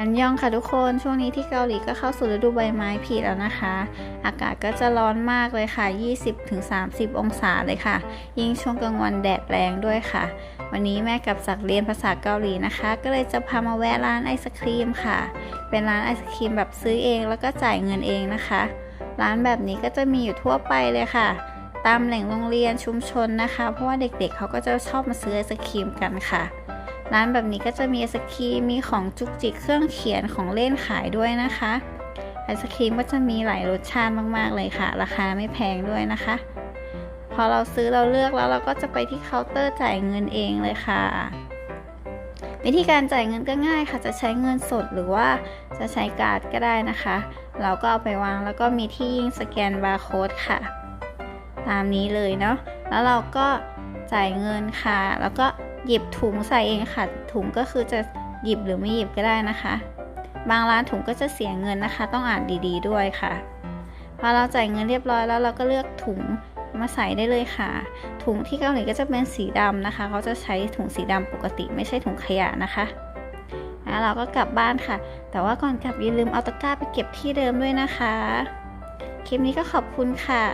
อันยองค่ะทุกคนช่วงนี้ที่เกาหลีก็เข้าสู่ฤดูใบไม้ผลิแล้วนะคะ อากาศก็จะร้อนมากเลยค่ะ 20-30 องศาเลยค่ะ ยิ่งช่วงกลางวันแดดแรงด้วยค่ะ วันนี้แม่กับศักเรียนภาษาเกาหลีนะคะ ก็เลยจะพามาแวะร้านไอศครีมค่ะ เป็นร้านไอศครีมแบบซื้อเองแล้วก็จ่ายเงินเองนะคะ ร้านแบบนี้ก็จะมีอยู่ทั่วไปเลยค่ะ ตามแหล่งโรงเรียนชุมชนนะคะ เพราะว่าเด็กๆเขาก็จะชอบมาซื้อไอศครีมกันค่ะ ร้านแบบนี้ก็จะมีไอศครีมมีของจุกจิกเครื่องเขียนของเล่นขายด้วยนะคะไอศครีมก็จะมีหลายรสชาติมากๆเลยค่ะ ราคาไม่แพงด้วยนะคะ พอเราซื้อเราเลือกแล้วเราก็จะไปที่เคาน์เตอร์จ่ายเงินเองเลยค่ะ วิธีการจ่ายเงินก็ง่ายค่ะ จะใช้เงินสดหรือว่าจะใช้การ์ดก็ได้นะคะ เราก็เอาไปวางแล้วก็มีที่ยิงสแกนบาร์โค้ดค่ะ ตามนี้เลยเนาะแล้วเราก็ จ่ายเงินค่ะ แล้วก็หยิบถุงใส่เองค่ะ ถุงก็คือจะหยิบหรือไม่หยิบก็ได้นะคะ บางร้านถุงก็จะเสียเงินนะคะ ต้องอ่านดีๆด้วยค่ะ พอเราจ่ายเงินเรียบร้อยแล้วเราก็เลือกถุงมาใส่ได้เลยค่ะ ถุงที่เกาหลีก็จะเป็นสีดำนะคะ เขาจะใช้ถุงสีดำปกติไม่ใช่ถุงขยะนะคะแล้วเราก็กลับบ้านค่ะ แต่ว่าก่อนกลับอย่าลืมเอาตะกร้าไปเก็บที่เดิมด้วยนะคะ คลิปนี้ก็ขอบคุณค่ะ